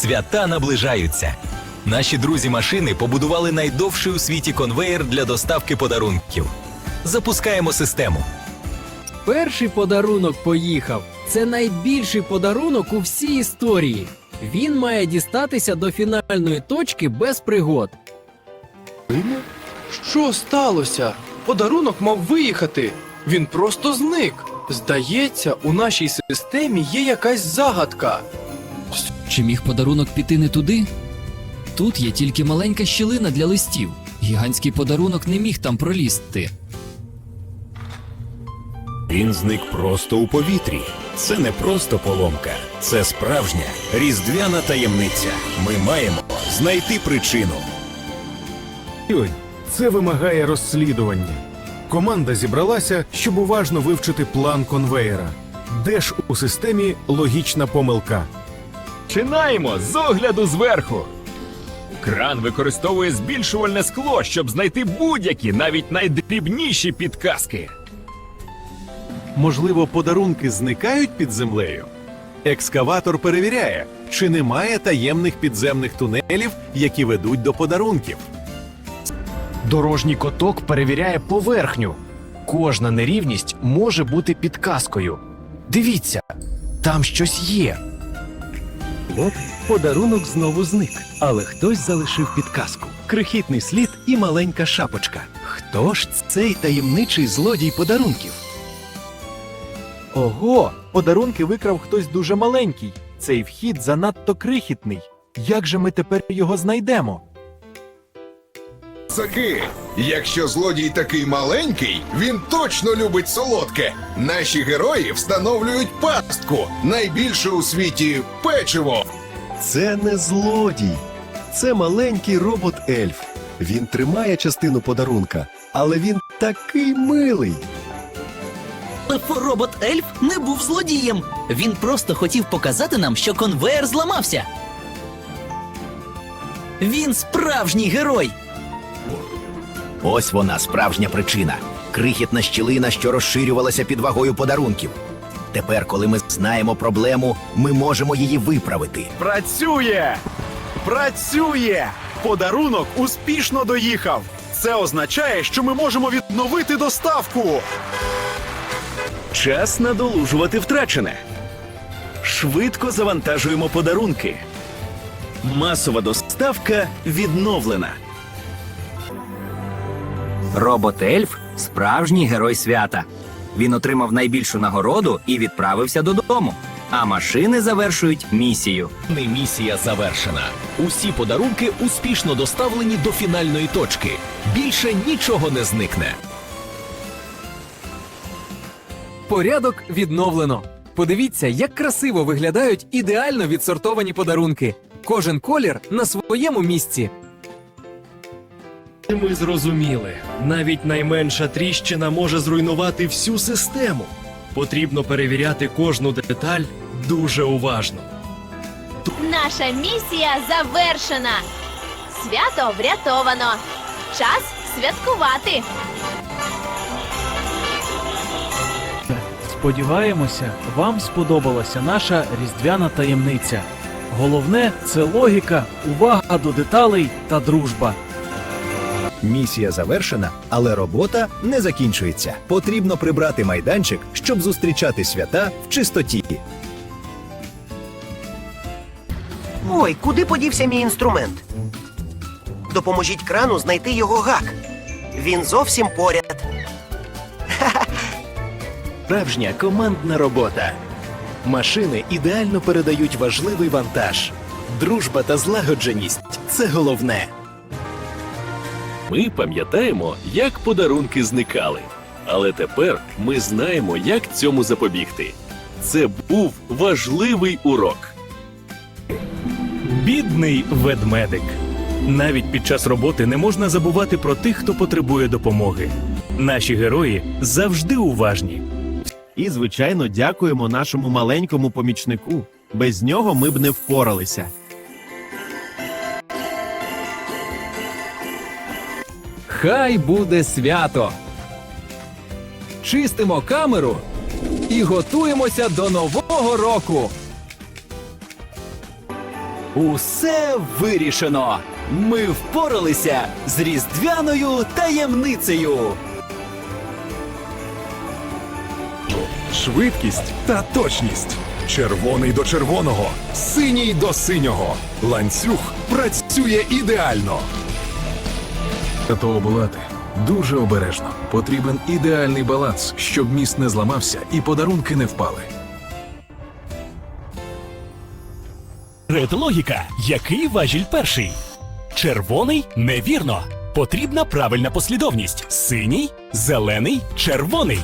Свята наближаються. Наші друзі-машини побудували найдовший у світі конвеєр для доставки подарунків. Запускаємо систему. Перший подарунок поїхав. Це найбільший подарунок у всій історії. Він має дістатися до фінальної точки без пригод. Що сталося? Подарунок мав виїхати. Він просто зник. Здається, у нашій системі є якась загадка. Чи міг подарунок піти не туди? Тут є тільки маленька щілина для листів. Гігантський подарунок не міг там пролізти. Він зник просто у повітрі. Це не просто поломка, це справжня різдвяна таємниця. Ми маємо знайти причину. Ой, це вимагає розслідування. Команда зібралася, щоб уважно вивчити план конвеєра. Де ж у системі логічна помилка? Починаємо з огляду зверху. Кран використовує збільшувальне скло, щоб знайти будь-які, навіть найдрібніші підказки. Можливо, подарунки зникають під землею? Екскаватор перевіряє, чи немає таємних підземних тунелів, які ведуть до подарунків. Дорожній коток перевіряє поверхню. Кожна нерівність може бути підказкою. Дивіться, там щось є. От подарунок знову зник, але хтось залишив підказку: крихітний слід і маленька шапочка. Хто ж цей таємничий злодій подарунків? Ого, подарунки викрав хтось дуже маленький. Цей вхід занадто крихітний. Як же ми тепер його знайдемо? Цаки, якщо злодій такий маленький, він точно любить солодке. Наші герої встановлюють пастку, найбільше у світі печиво. Це не злодій, це маленький робот-ельф. Він тримає частину подарунка, але він такий милий. Робот Ельф не був злодієм. Він просто хотів показати нам, що конвеєр зламався. Він справжній герой. Ось вона справжня причина. Крихітна щілина, що розширювалася під вагою подарунків. Тепер, коли ми знаємо проблему, ми можемо її виправити. Працює! Працює! Подарунок успішно доїхав. Це означає, що ми можемо відновити доставку. Час надолужувати втрачене. Швидко завантажуємо подарунки. Масова доставка відновлена. Робот Ельф справжній герой свята. Він отримав найбільшу нагороду і відправився додому. А машини завершують місію. Не місія завершена. Усі подарунки успішно доставлені до фінальної точки. Більше нічого не зникне. Порядок відновлено. Подивіться, як красиво виглядають ідеально відсортовані подарунки. Кожен колір на своєму місці. Ми зрозуміли, навіть найменша тріщина може зруйнувати всю систему. Потрібно перевіряти кожну деталь дуже уважно. Наша місія завершена. Свято врятовано. Час святкувати. Сподіваємося, вам сподобалася наша різдвяна таємниця. Головне це логіка, увага до деталей та дружба. Місія завершена, але робота не закінчується. Потрібно прибрати майданчик, щоб зустрічати свята в чистоті. Ой, куди подівся мій інструмент? Допоможіть крану знайти його гак. Він зовсім поряд. Справжня командна робота. Машини ідеально передають важливий вантаж. Дружба та злагодженість це головне. Ми пам'ятаємо, як подарунки зникали. Але тепер ми знаємо, як цьому запобігти. Це був важливий урок. Бідний ведмедик. Навіть під час роботи не можна забувати про тих, хто потребує допомоги. Наші герої завжди уважні. І, звичайно, дякуємо нашому маленькому помічнику. Без нього ми б не впоралися. Хай буде свято. Чистимо камеру і готуємося до нового року. Усе вирішено. Ми впоралися з різдвяною таємницею. Швидкість та точність. Червоний до червоного, синій до синього. Ланцюг працює ідеально. Того булати дуже обережно. Потрібен ідеальний баланс, щоб міст не зламався і подарунки не впали. Ред логіка. Який важіль перший? Червоний невірно. Потрібна правильна послідовність. Синій, зелений, червоний.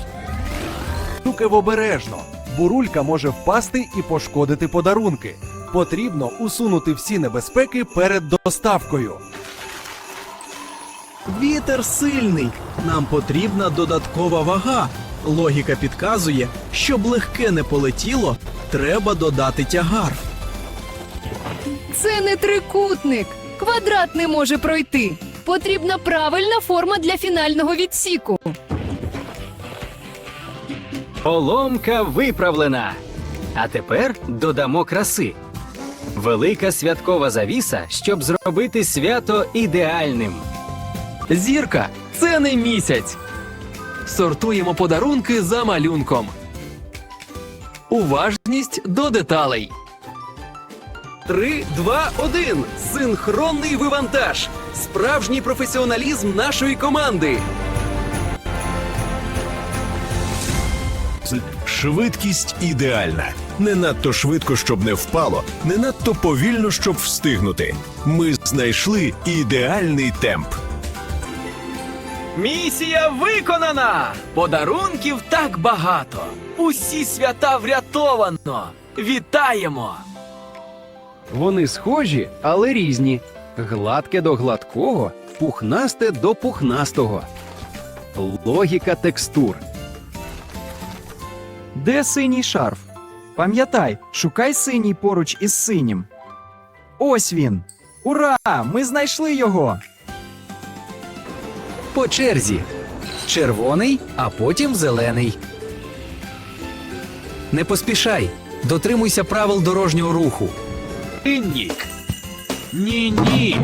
Стукав обережно. Бурулька може впасти і пошкодити подарунки. Потрібно усунути всі небезпеки перед доставкою. Вітер сильний. Нам потрібна додаткова вага. Логіка підказує, щоб легке не полетіло, треба додати тягар. Це не трикутник. Квадрат не може пройти. Потрібна правильна форма для фінального відсіку. Поломка виправлена. А тепер додамо краси. Велика святкова завіса, щоб зробити свято ідеальним. Зірка це не місяць. Сортуємо подарунки за малюнком. Уважність до деталей. Три, два, один. Синхронний вивантаж. Справжній професіоналізм нашої команди. Швидкість ідеальна. Не надто швидко, щоб не впало, не надто повільно, щоб встигнути. Ми знайшли ідеальний темп. Місія виконана! Подарунків так багато. Усі свята врятовано. Вітаємо! Вони схожі, але різні. Гладке до гладкого, пухнасте до пухнастого. Логіка текстур. Де синій шарф? Пам'ятай, шукай синій поруч із синім. Ось він. Ура! Ми знайшли його. По черзі. Червоний, а потім зелений. Не поспішай. Дотримуйся правил дорожнього руху. Нік. Ні, ні.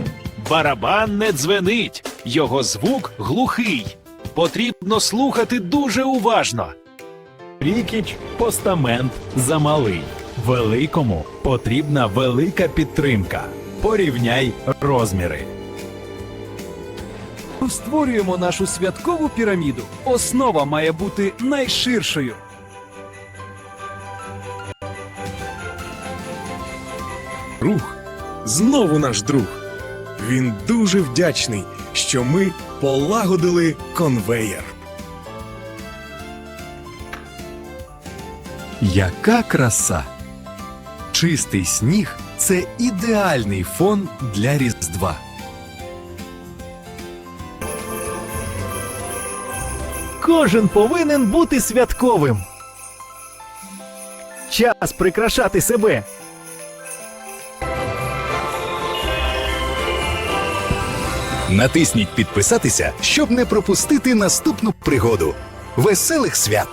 Барабан не дзвенить. Його звук глухий. Потрібно слухати дуже уважно. Рікіч постамент замалий. Великому потрібна велика підтримка. Порівняй розміри. Створюємо нашу святкову піраміду. Основа має бути найширшою. Рух знову наш друг. Він дуже вдячний, що ми полагодили конвеєр. Яка краса! Чистий сніг це ідеальний фон для Різдва. Кожен повинен бути святковим. Час прикрашати себе. Натисніть підписатися, щоб не пропустити наступну пригоду. Веселих свят!